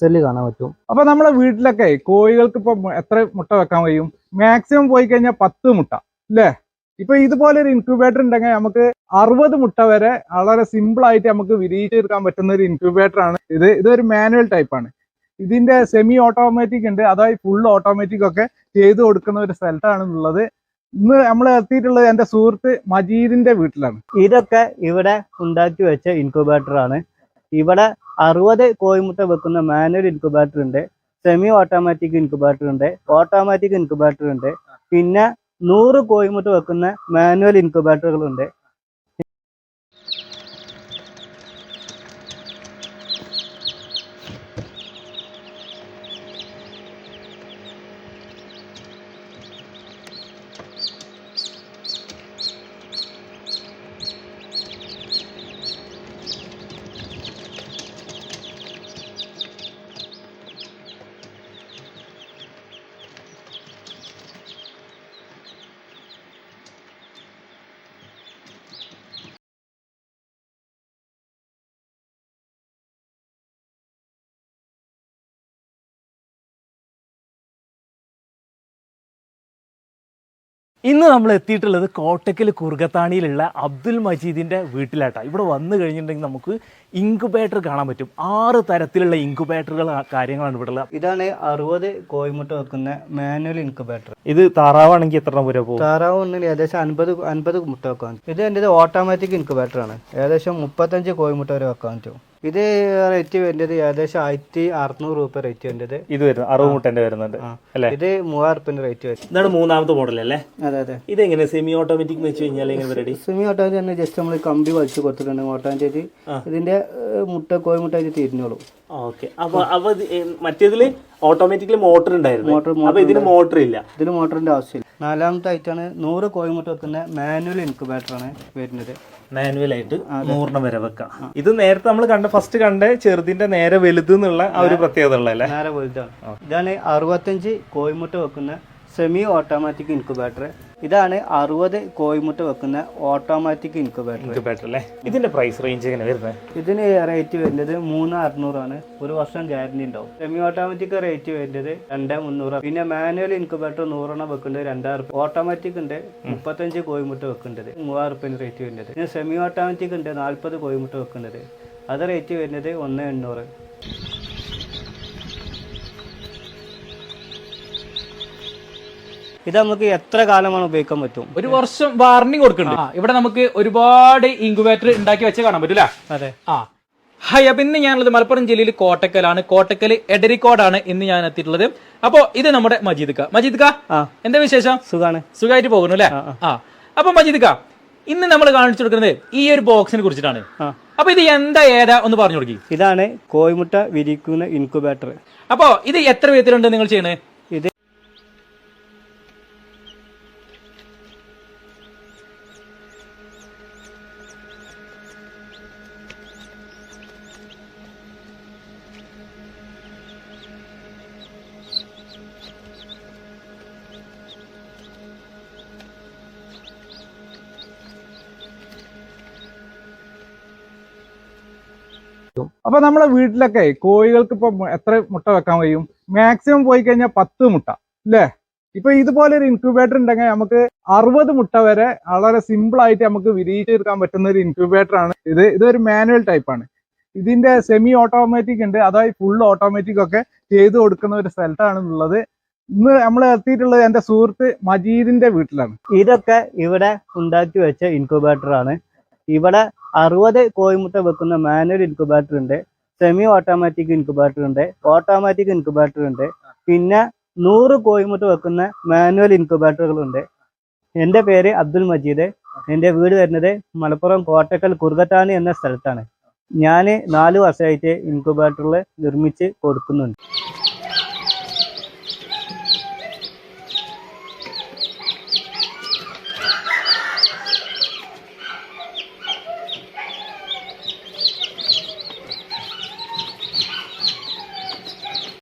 നഴ്സറിയിൽ കാണാൻ പറ്റും. അപ്പൊ നമ്മളെ വീട്ടിലൊക്കെ കോഴികൾക്ക് ഇപ്പൊ എത്ര മുട്ട വെക്കാൻ കഴിയും? മാക്സിമം പോയി കഴിഞ്ഞാൽ പത്ത് മുട്ട അല്ലേ ഇപ്പൊ ഇതുപോലെ ഒരു ഇൻക്യൂബേറ്റർ ഉണ്ടെങ്കിൽ നമുക്ക് അറുപത് മുട്ട വരെ വളരെ സിമ്പിൾ ആയിട്ട് നമുക്ക് വിരിയിച്ചെടുക്കാൻ പറ്റുന്ന ഒരു ഇൻക്യൂബേറ്റർ ആണ്. ഇത് ഇതൊരു മാനുവൽ ടൈപ്പ് ആണ്. ഇതിന്റെ സെമി ഓട്ടോമാറ്റിക് ഉണ്ട്. അതായത് ഫുൾ ഓട്ടോമാറ്റിക് ഒക്കെ ചെയ്തു കൊടുക്കുന്ന ഒരു സ്ഥലത്താണ് ഉള്ളത്. ഇന്ന് നമ്മൾ എത്തിയിട്ടുള്ളത് എന്റെ സുഹൃത്ത് മജീദിന്റെ വീട്ടിലാണ്. ഇതൊക്കെ ഇവിടെ ഉണ്ടാക്കി വെച്ച ഇൻക്യൂബേറ്റർ ആണ്. ഇവിടെ അറുപത് കോയിമുട്ട വെക്കുന്ന മാനുവൽ ഇൻക്യുബേറ്റർ ഉണ്ട്. സെമി ഓട്ടോമാറ്റിക് ഇൻക്യുബേറ്റർ ഉണ്ട്. ഓട്ടോമാറ്റിക് ഇൻക്യുബേറ്റർ ഉണ്ട്. പിന്നെ നൂറ് കോയിമുട്ട വെക്കുന്ന മാനുവൽ ഇൻക്യുബേറ്ററുകളുണ്ട് ഇന്ന് നമ്മൾ എത്തിയിട്ടുള്ളത് കോട്ടക്കൽ കുറുകത്താണിയിലുള്ള അബ്ദുൽ മജീദിന്റെ വീട്ടിലാട്ടാണ് ഇവിടെ വന്നു കഴിഞ്ഞിട്ടുണ്ടെങ്കിൽ നമുക്ക് ഇൻക്യുബേറ്റർ കാണാൻ പറ്റും. ആറ് തരത്തിലുള്ള ഇൻക്യുബേറ്ററുകൾ കാര്യങ്ങളാണ് ഇവിടെ ഉള്ളത്. ഇതാണ് അറുപത് കോഴിമുട്ട വെക്കുന്ന മാനുവൽ ഇൻക്യുബേറ്റർ. ഇത് താറാവാണെങ്കിൽ എത്ര രൂപ പോകും? താറാവ് ഒന്നിന് ഏകദേശം അൻപത് അൻപത് മുട്ട വെക്കാൻ ഇത് എന്റെ ഓട്ടോമാറ്റിക് ഇൻക്യുബേറ്റർ ആണ്. ഏകദേശം മുപ്പത്തഞ്ച് കോയിമുട്ട വരെ വെക്കാൻ പറ്റും. ഇത് റേറ്റ് വരുന്നത് ഏകദേശം ആയിരത്തി അറുന്നൂറ് രൂപ റേറ്റ് വരുന്നത്. ഇത് വരുന്നത് അറുപത് മുട്ടന്റെ വരുന്നുണ്ട് അല്ലേ? ഇത് മൂവായിരം റുപ്യന്റെ റേറ്റ് വരും. ഇതാണ് മൂന്നാമത്തെ മോഡൽ അല്ലേ? അതെ അതെ. ഇത് എങ്ങനെ സെമി ഓട്ടോമാറ്റിക് എന്ന് വെച്ച് കഴിഞ്ഞാൽ സെമി ഓട്ടോമാറ്റിക് തന്നെ ജസ്റ്റ് നമ്മൾ കമ്പി വലിച്ചു കൊടുത്തിട്ടുണ്ട് ഓട്ടോമാറ്റിക് ഇതിന്റെ മുട്ട കോഴിമുട്ട ഇത് തിരിഞ്ഞോളൂ. ഓക്കെ. അപ്പൊ ഏ, മറ്റേതിൽ ഓട്ടോമാറ്റിക്കലി മോട്ടർ ഉണ്ടായിരുന്നു. മോട്ടർ അപ്പൊ ഇതിന് മോട്ടർ ഇല്ല. ഇതിന് മോട്ടറിന്റെ ആവശ്യമില്ല. നാലാമത്തെ ആയിട്ടാണ് നൂറ് കോഴിമുട്ട വെക്കുന്ന മാനുവൽ ഇൻക്യുബേറ്റർ ആണ് വരുന്നത്. മാനുവൽ ആയിട്ട് നൂറിന് വരെ വെക്കാം. ഇത് നേരത്തെ നമ്മൾ കണ്ട ഫസ്റ്റ് കണ്ട ചെറുതിന്റെ നേരെ വലുത് എന്നുള്ള ആ ഒരു പ്രത്യേകത ഉള്ളതല്ലേ നേരെ വലുതാണ്. ഇതാണ് അറുപത്തഞ്ച് കോഴിമുട്ട വെക്കുന്ന സെമി ഓട്ടോമാറ്റിക് ഇൻക്യുബേറ്റർ ഇതാണ് അറുപത് കോയിമുട്ട വെക്കുന്ന ഓട്ടോമാറ്റിക് ഇൻക്യുബേറ്റർ ഇൻക്യുബേറ്റർ അല്ലേ? ഇതിന്റെ പ്രൈസ് റേഞ്ച് എങ്ങനെ വരുന്നത് ഇതിന് റേറ്റ് വരുന്നത് മൂന്ന് അറുന്നൂറാണ് ഒരു വർഷം ഗ്യാരണ്ടി ഉണ്ടാവും. സെമി ഓട്ടോമാറ്റിക് റേറ്റ് വരുന്നത് രണ്ട് മുന്നൂറ്. പിന്നെ മാനുവൽ ഇൻക്യുബേറ്റർ നൂറെണ്ണം വെക്കുന്നത് രണ്ടായിരം റുപ്യ. ഓട്ടോമാറ്റിക് ഉണ്ട് മുപ്പത്തഞ്ച് കോയിമുട്ട വെക്കേണ്ടത് മൂവായിരം റുപ്യന് റേറ്റ് വരുന്നത്. പിന്നെ സെമി ഓട്ടോമാറ്റിക് ഉണ്ട് നാൽപ്പത് കോയിമുട്ട വെക്കേണ്ടത് അത് റേറ്റ് വരുന്നത് ഒന്ന് എണ്ണൂറ്. ഇത് നമുക്ക് എത്ര കാലമാണ് ഉപയോഗിക്കാൻ പറ്റും? ഒരു വർഷം വാർണിംഗ് കൊടുക്കുന്നുണ്ട്. ഇവിടെ നമുക്ക് ഒരുപാട് ഇൻക്യുബേറ്റർ ഉണ്ടാക്കി വെച്ച് കാണാൻ പറ്റൂല? അതെ. ആ. ഹായ് അപ്പൊ ഇന്ന് ഞാനുള്ളത് മലപ്പുറം ജില്ലയിൽ കോട്ടക്കലാണ്. കോട്ടക്കൽ എഡരിക്കോടാണ് ഇന്ന് ഞാൻ എത്തിയിട്ടുള്ളത്. അപ്പോ ഇത് നമ്മുടെ മജീദ് ക. മജീദ് ക എന്താ വിശേഷം? സുഖാണ്. സുഖമായിട്ട് പോകുന്നു അല്ലേ? ആ അപ്പൊ മജീദ് ക ഇന്ന് നമ്മൾ കാണിച്ചു കൊടുക്കുന്നത് ഈ ഒരു ബോക്സിനെ കുറിച്ചിട്ടാണ്. അപ്പൊ ഇത് എന്താ ഏതാ ഒന്ന് പറഞ്ഞു കൊടുക്കി. ഇതാണ് കോയിമുട്ട വിരിക്കുന്ന ഇൻക്യുബേറ്റർ അപ്പോ ഇത് എത്ര വിധത്തിലുണ്ട് നിങ്ങൾ ചെയ്യണേ? ഇത് അപ്പൊ നമ്മളെ വീട്ടിലൊക്കെ കോഴികൾക്ക് ഇപ്പൊ എത്ര മുട്ട വെക്കാൻ കഴിയും? മാക്സിമം പോയി കഴിഞ്ഞാൽ പത്ത് മുട്ട അല്ലേ ഇപ്പൊ ഇതുപോലെ ഒരു ഇൻക്യൂബേറ്റർ ഉണ്ടെങ്കിൽ നമുക്ക് അറുപത് മുട്ട വരെ വളരെ സിമ്പിൾ ആയിട്ട് നമുക്ക് വിരിയിച്ചെടുക്കാൻ പറ്റുന്ന ഒരു ഇൻക്യൂബേറ്റർ ആണ് ഇത്. ഇതൊരു മാനുവൽ ടൈപ്പ് ആണ്. ഇതിന്റെ സെമി ഓട്ടോമാറ്റിക് ഉണ്ട്. അതായത് ഫുൾ ഓട്ടോമാറ്റിക് ഒക്കെ ചെയ്തു കൊടുക്കുന്ന ഒരു സ്ഥലത്താണ് ഉള്ളത്. ഇന്ന് നമ്മൾ എത്തിയിട്ടുള്ളത് എന്റെ സുഹൃത്ത് മജീദിന്റെ വീട്ടിലാണ്. ഇതൊക്കെ ഇവിടെ ഉണ്ടാക്കി വെച്ച ഇൻക്യൂബേറ്റർ ആണ്. ഇവിടെ അറുപത് കോയിമുട്ട വെക്കുന്ന മാനുവൽ ഇൻക്യുബേറ്റർ ഉണ്ട്. സെമി ഓട്ടോമാറ്റിക് ഇൻക്യുബേറ്റർ ഉണ്ട്. ഓട്ടോമാറ്റിക് ഇൻക്യുബേറ്റർ ഉണ്ട്. പിന്നെ നൂറ് കോയിമുട്ട വെക്കുന്ന മാനുവൽ ഇൻക്യുബേറ്ററുകളുണ്ട് എന്റെ പേര് അബ്ദുൽ മജീദ്. എന്റെ വീട് വരുന്നത് മലപ്പുറം കോട്ടക്കൽ കുറുകത്താണ് എന്ന സ്ഥലത്താണ്. ഞാൻ നാല് വർഷമായിട്ട് ഇൻക്യുബേറ്ററിൽ നിർമ്മിച്ച് കൊടുക്കുന്നുണ്ട്.